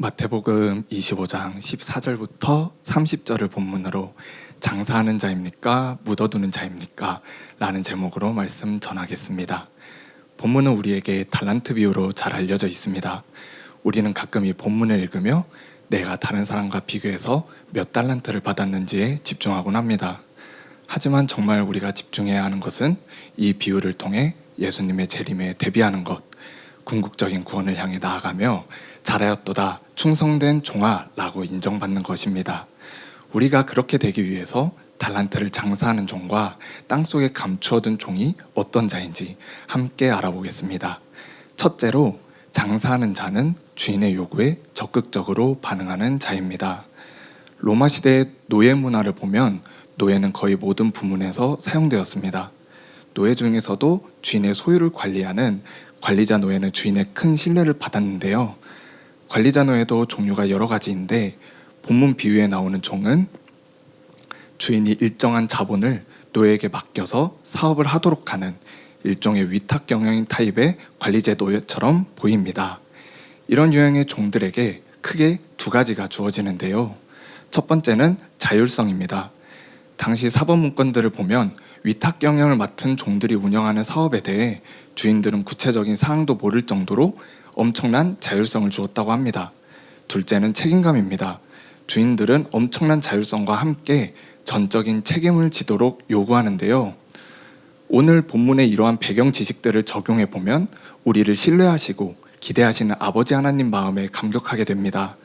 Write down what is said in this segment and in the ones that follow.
마태복음 25장 14절부터 30절을 본문으로 장사하는 자입니까? 묻어두는 자입니까? 라는 제목으로 말씀 전하겠습니다. 본문은 우리에게 달란트 비유로 잘 알려져 있습니다. 우리는 가끔 이 본문을 읽으며 내가 다른 사람과 비교해서 몇 달란트를 받았는지에 집중하곤 합니다. 하지만 정말 우리가 집중해야 하는 것은 이 비유를 통해 예수님의 재림에 대비하는 것, 궁극적인 구원을 향해 나아가며 잘하였도다 충성된 종아라고 인정받는 것입니다. 우리가 그렇게 되기 위해서 달란트를 장사하는 종과 땅 속에 감추어둔 종이 어떤 자인지 함께 알아보겠습니다. 첫째로 장사하는 자는 주인의 요구에 적극적으로 반응하는 자입니다. 로마 시대의 노예 문화를 보면 노예는 거의 모든 부문에서 사용되었습니다. 노예 중에서도 주인의 소유를 관리하는 관리자 노예는 주인의 큰 신뢰를 받았는데요. 관리자 노예도 종류가 여러 가지인데 본문 비유에 나오는 종은 주인이 일정한 자본을 노예에게 맡겨서 사업을 하도록 하는 일종의 위탁 경영인 타입의 관리제 노예처럼 보입니다. 이런 유형의 종들에게 크게 두 가지가 주어지는데요. 첫 번째는 자율성입니다. 당시 사법 문건들을 보면 위탁 경영을 맡은 종들이 운영하는 사업에 대해 주인들은 구체적인 사항도 모를 정도로 엄청난 자율성을 주었다고 합니다. 둘째는 책임감입니다. 주인들은 엄청난 자율성과 함께 전적인 책임을 지도록 요구하는데요. 오늘 본문의 이러한 배경 지식들을 적용해 보면 우리를 신뢰하시고 기대하시는 아버지 하나님 마음에 감격하게 됩니다.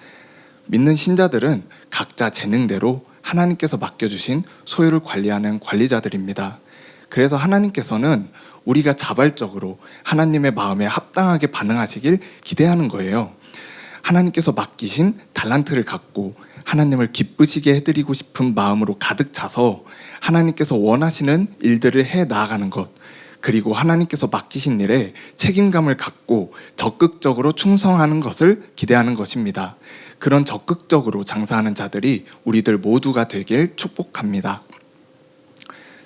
믿는 신자들은 각자 재능대로 하나님께서 맡겨주신 소유를 관리하는 관리자들입니다. 그래서 하나님께서는 우리가 자발적으로 하나님의 마음에 합당하게 반응하시길 기대하는 거예요. 하나님께서 맡기신 달란트를 갖고 하나님을 기쁘시게 해드리고 싶은 마음으로 가득 차서 하나님께서 원하시는 일들을 해 나아가는 것, 그리고 하나님께서 맡기신 일에 책임감을 갖고 적극적으로 충성하는 것을 기대하는 것입니다. 그런 적극적으로 장사하는 자들이 우리들 모두가 되길 축복합니다.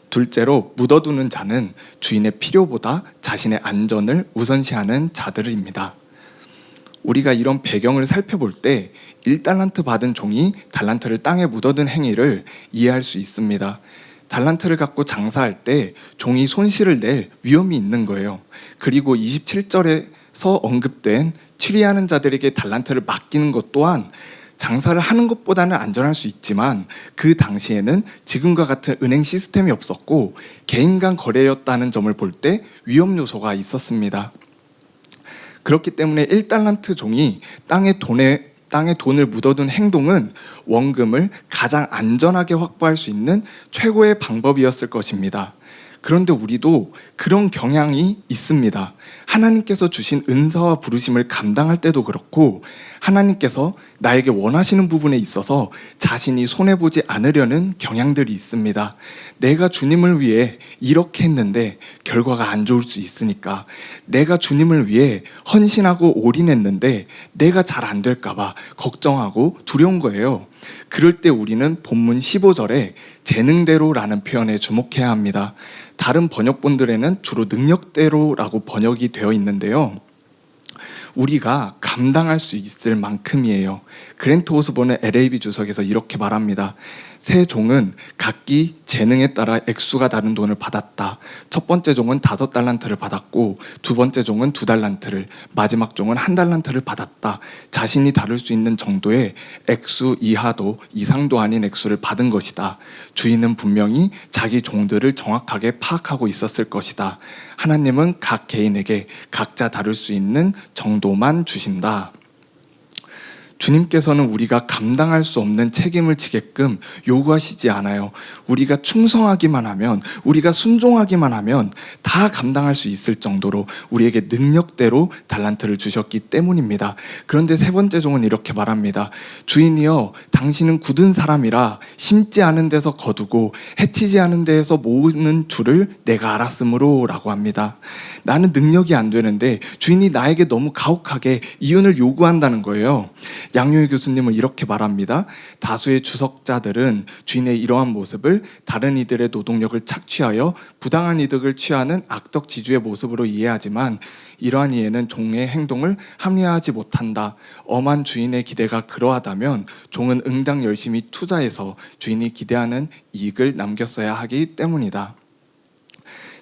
둘째로 묻어두는 자는 주인의 필요보다 자신의 안전을 우선시하는 자들입니다. 우리가 이런 배경을 살펴볼 때 1달란트 받은 종이 달란트를 땅에 묻어둔 행위를 이해할 수 있습니다. 달란트를 갖고 장사할 때 종이 손실을 낼 위험이 있는 거예요. 그리고 27절에서 언급된 치리하는 자들에게 달란트를 맡기는 것 또한 장사를 하는 것보다는 안전할 수 있지만 그 당시에는 지금과 같은 은행 시스템이 없었고 개인 간 거래였다는 점을 볼 때 위험 요소가 있었습니다. 그렇기 때문에 1달란트 종이 땅에 돈에 땅에 돈을 묻어둔 행동은 원금을 가장 안전하게 확보할 수 있는 최고의 방법이었을 것입니다. 그런데 우리도 그런 경향이 있습니다. 하나님께서 주신 은사와 부르심을 감당할 때도 그렇고 하나님께서 나에게 원하시는 부분에 있어서 자신이 손해보지 않으려는 경향들이 있습니다. 내가 주님을 위해 이렇게 했는데 결과가 안 좋을 수 있으니까 내가 주님을 위해 헌신하고 올인했는데 내가 잘 안 될까봐 걱정하고 두려운 거예요. 그럴 때 우리는 본문 15절에 재능대로라는 표현에 주목해야 합니다. 다른 번역본들에는 주로 능력대로라고 번역이 되어 있는데요. 우리가 감당할 수 있을 만큼이에요. 그랜트 호스본은 LAB 주석에서 이렇게 말합니다. 세 종은 각기 재능에 따라 액수가 다른 돈을 받았다. 첫 번째 종은 다섯 달란트를 받았고 두 번째 종은 두 달란트를 마지막 종은 한 달란트를 받았다. 자신이 다룰 수 있는 정도의 액수 이하도 이상도 아닌 액수를 받은 것이다. 주인은 분명히 자기 종들을 정확하게 파악하고 있었을 것이다. 하나님은 각 개인에게 각자 다룰 수 있는 정도만 주신다. 주님께서는 우리가 감당할 수 없는 책임을 지게끔 요구하시지 않아요. 우리가 충성하기만 하면, 우리가 순종하기만 하면 다 감당할 수 있을 정도로 우리에게 능력대로 달란트를 주셨기 때문입니다. 그런데 세 번째 종은 이렇게 말합니다. 주인이여, 당신은 굳은 사람이라 심지 않은 데서 거두고 해치지 않은 데에서 모으는 줄을 내가 알았으므로 라고 합니다. 나는 능력이 안 되는데 주인이 나에게 너무 가혹하게 이윤을 요구한다는 거예요. 양효희 교수님은 이렇게 말합니다. 다수의 주석자들은 주인의 이러한 모습을 다른 이들의 노동력을 착취하여 부당한 이득을 취하는 악덕 지주의 모습으로 이해하지만 이러한 이에는 종의 행동을 합리화하지 못한다. 엄한 주인의 기대가 그러하다면 종은 응당 열심히 투자해서 주인이 기대하는 이익을 남겼어야 하기 때문이다.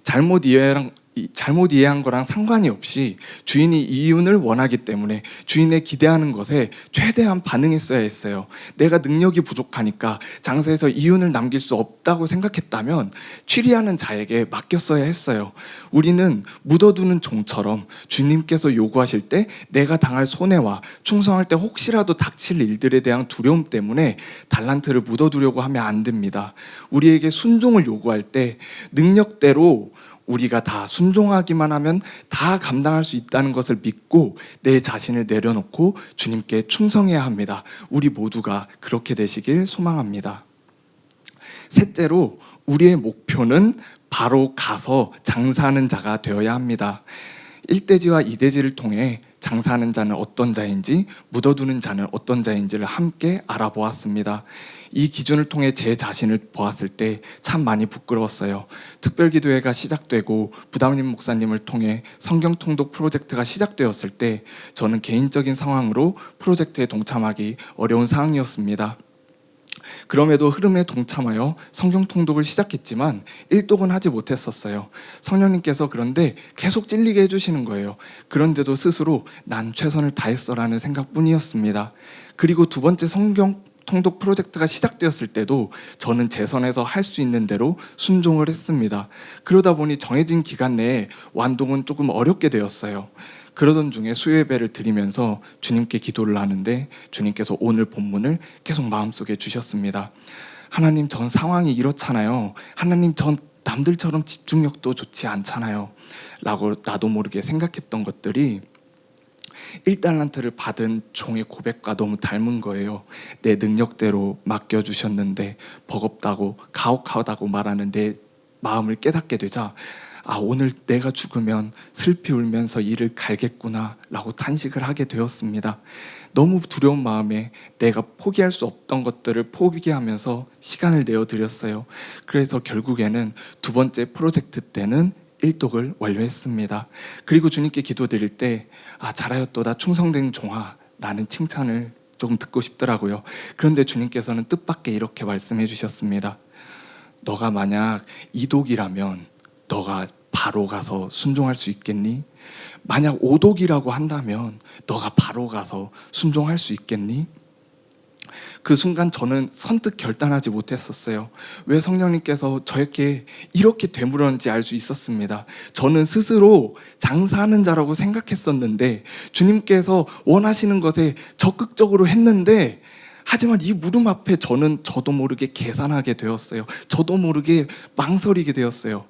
잘못 이해랑 이- 잘못 이해한 거랑 상관이 없이 주인이 이윤을 원하기 때문에 주인의 기대하는 것에 최대한 반응했어야 했어요. 내가 능력이 부족하니까 장사에서 이윤을 남길 수 없다고 생각했다면 취리하는 자에게 맡겼어야 했어요. 우리는 묻어두는 종처럼 주님께서 요구하실 때 내가 당할 손해와 충성할 때 혹시라도 닥칠 일들에 대한 두려움 때문에 달란트를 묻어두려고 하면 안 됩니다. 우리에게 순종을 요구할 때 능력대로 우리가 다 순종하기만 하면 다 감당할 수 있다는 것을 믿고 내 자신을 내려놓고 주님께 충성해야 합니다. 우리 모두가 그렇게 되시길 소망합니다. 셋째로 우리의 목표는 바로 가서 장사하는 자가 되어야 합니다. 1대지와 2대지를 통해 장사하는 자는 어떤 자인지 묻어두는 자는 어떤 자인지를 함께 알아보았습니다. 이 기준을 통해 제 자신을 보았을 때 참 많이 부끄러웠어요. 특별기도회가 시작되고 부담님 목사님을 통해 성경 통독 프로젝트가 시작되었을 때 저는 개인적인 상황으로 프로젝트에 동참하기 어려운 상황이었습니다. 그럼에도 흐름에 동참하여 성경 통독을 시작했지만 일독은 하지 못했었어요. 성령님께서 그런데 계속 찔리게 해주시는 거예요. 그런데도 스스로 난 최선을 다했어라는 생각뿐이었습니다. 그리고 두 번째 성경 통독 프로젝트가 시작되었을 때도 저는 제 선에서 할 수 있는 대로 순종을 했습니다. 그러다 보니 정해진 기간 내에 완동은 조금 어렵게 되었어요. 그러던 중에 수요예배를 드리면서 주님께 기도를 하는데 주님께서 오늘 본문을 계속 마음속에 주셨습니다. 하나님 전 상황이 이렇잖아요. 하나님 전 남들처럼 집중력도 좋지 않잖아요. 라고 나도 모르게 생각했던 것들이 1달란트를 받은 종의 고백과 너무 닮은 거예요. 내 능력대로 맡겨주셨는데 버겁다고 가혹하다고 말하는 내 마음을 깨닫게 되자 아 오늘 내가 죽으면 슬피 울면서 이를 갈겠구나 라고 탄식을 하게 되었습니다. 너무 두려운 마음에 내가 포기할 수 없던 것들을 포기하면서 시간을 내어드렸어요. 그래서 결국에는 두 번째 프로젝트 때는 일독을 완료했습니다. 그리고 주님께 기도드릴 때 아, 잘하였도다 충성된 종아 라는 칭찬을 조금 듣고 싶더라고요. 그런데 주님께서는 뜻밖의 이렇게 말씀해 주셨습니다. 너가 만약 이독이라면 너가 바로 가서 순종할 수 있겠니? 만약 오독이라고 한다면 너가 바로 가서 순종할 수 있겠니? 그 순간 저는 선뜻 결단하지 못했었어요. 왜 성령님께서 저에게 이렇게 되물었는지 알 수 있었습니다. 저는 스스로 장사하는 자라고 생각했었는데 주님께서 원하시는 것에 적극적으로 했는데 하지만 이 물음 앞에 저는 저도 모르게 계산하게 되었어요. 저도 모르게 망설이게 되었어요.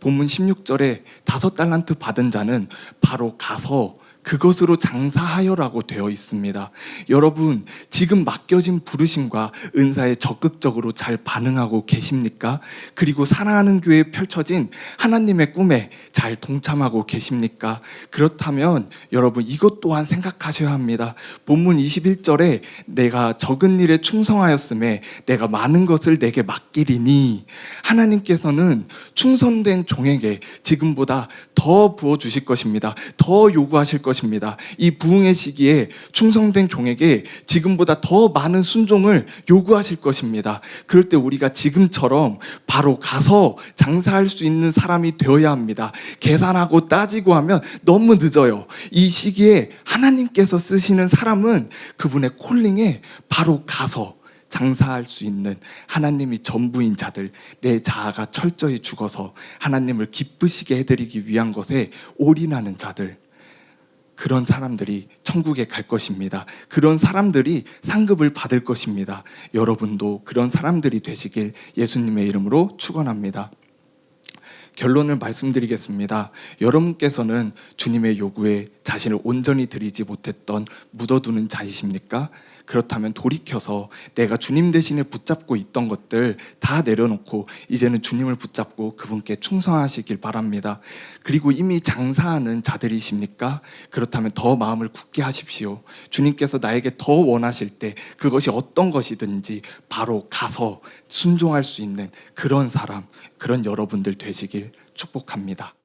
본문 16절에 다섯 달란트 받은 자는 바로 가서 그것으로 장사하여라고 되어 있습니다. 여러분, 지금 맡겨진 부르심과 은사에 적극적으로 잘 반응하고 계십니까? 그리고 사랑하는 교회에 펼쳐진 하나님의 꿈에 잘 동참하고 계십니까? 그렇다면 여러분 이것 또한 생각하셔야 합니다. 본문 21절에 내가 적은 일에 충성하였음에 내가 많은 것을 내게 맡기리니 하나님께서는 충성된 종에게 지금보다 더 부어 주실 것입니다. 더 요구하실 것입니다. 이 부흥의 시기에 충성된 종에게 지금보다 더 많은 순종을 요구하실 것입니다. 그럴 때 우리가 지금처럼 바로 가서 장사할 수 있는 사람이 되어야 합니다. 계산하고 따지고 하면 너무 늦어요. 이 시기에 하나님께서 쓰시는 사람은 그분의 콜링에 바로 가서 장사할 수 있는 하나님이 전부인 자들 내 자아가 철저히 죽어서 하나님을 기쁘시게 해드리기 위한 것에 올인하는 자들 그런 사람들이 천국에 갈 것입니다. 그런 사람들이 상급을 받을 것입니다. 여러분도 그런 사람들이 되시길 예수님의 이름으로 축원합니다. 결론을 말씀드리겠습니다. 여러분께서는 주님의 요구에 자신을 온전히 드리지 못했던 묻어두는 자이십니까? 그렇다면 돌이켜서 내가 주님 대신에 붙잡고 있던 것들 다 내려놓고 이제는 주님을 붙잡고 그분께 충성하시길 바랍니다. 그리고 이미 장사하는 자들이십니까? 그렇다면 더 마음을 굳게 하십시오. 주님께서 나에게 더 원하실 때 그것이 어떤 것이든지 바로 가서 순종할 수 있는 그런 사람, 그런 여러분들 되시길 축복합니다.